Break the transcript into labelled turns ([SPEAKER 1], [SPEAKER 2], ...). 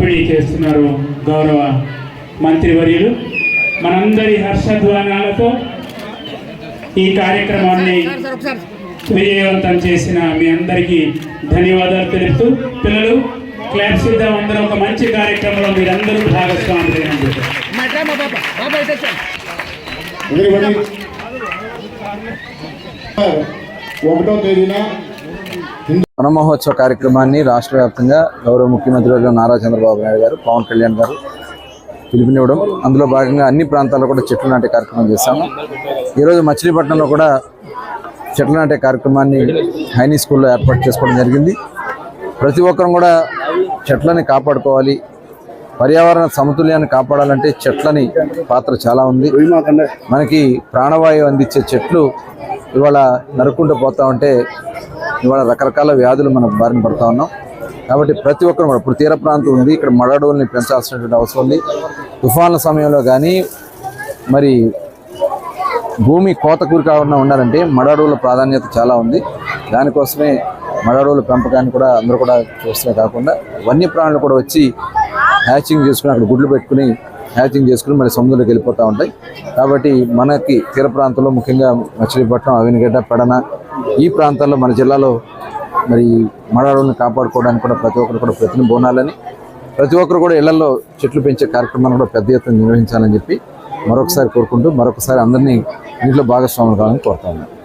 [SPEAKER 1] పంపిణీ చేస్తున్నారు గౌరవ మంత్రివర్యులు. మనందరి హర్షధ్వానాలతో ఈ కార్యక్రమాన్ని విజయవంతం చేసిన మీ అందరికీ ధన్యవాదాలు తెలుపుతూ పిల్లలు క్లాప్స్ ఇద్దాం అందరూ ఒక మంచి కార్యక్రమంలో మీరందరూ భాగస్వాములు
[SPEAKER 2] ఒకటో తేదీన
[SPEAKER 3] వనమహోత్సవ కార్యక్రమాన్ని రాష్ట్ర వ్యాప్తంగా గౌరవ ముఖ్యమంత్రి నారా చంద్రబాబు నాయుడు గారు పవన్ కళ్యాణ్ గారు పిలుపునివ్వడం. అందులో భాగంగా అన్ని ప్రాంతాల్లో కూడా చెట్లు నాటే కార్యక్రమం చేశాము. ఈరోజు మచిలీపట్నంలో కూడా చెట్లు నాటే కార్యక్రమాన్ని హైనీ స్కూల్లో ఏర్పాటు చేసుకోవడం జరిగింది. ప్రతి ఒక్కరం కూడా చెట్లని కాపాడుకోవాలి. పర్యావరణ సమతుల్యాన్ని కాపాడాలంటే చెట్లని పాత్ర చాలా ఉంది. మనకి ప్రాణవాయువు అందించే చెట్లు ఇవాళ నరుక్కుంటూ పోతా ఉంటే ఇవాళ రకరకాల వ్యాధులు మనం బారిన పడతా ఉన్నాం. కాబట్టి ప్రతి ఒక్కరు కూడా ఇప్పుడు తీర ప్రాంతం ఉంది ఇక్కడ మడడోల్ని పెంచాల్సినటువంటి అవసరం ఉంది. తుఫాన్ల సమయంలో కానీ మరి భూమి కోత కూరి కాకుండా ఉండాలంటే మడడోళ్ళ ప్రాధాన్యత చాలా ఉంది. దానికోసమే మడడోళ్ళ పెంపకాన్ని కూడా అందరూ కూడా చూస్తే కాకుండా వన్యప్రాణులు కూడా వచ్చి హ్యాచింగ్ చేసుకుని అక్కడ గుడ్లు పెట్టుకుని హ్యాచింగ్ చేసుకుని మరి సముద్రంలోకి వెళ్ళిపోతూ ఉంటాయి. కాబట్టి మనకి తీర ప్రాంతంలో ముఖ్యంగా మచిలీపట్నం అవినగడ్డ పెడన ఈ ప్రాంతాల్లో మన జిల్లాలో మరి మడడవులను కాపాడుకోవడానికి కూడా ప్రతి ఒక్కరు కూడా ప్రతిని బోనాలని ప్రతి ఒక్కరు కూడా ఇళ్ళలో చెట్లు పెంచే కార్యక్రమాన్ని కూడా పెద్ద ఎత్తున నిర్వహించాలని చెప్పి మరొకసారి కోరుకుంటూ మరొకసారి అందరినీ ఇంట్లో భాగస్వాములు కావాలని కోరుతా ఉన్నాను.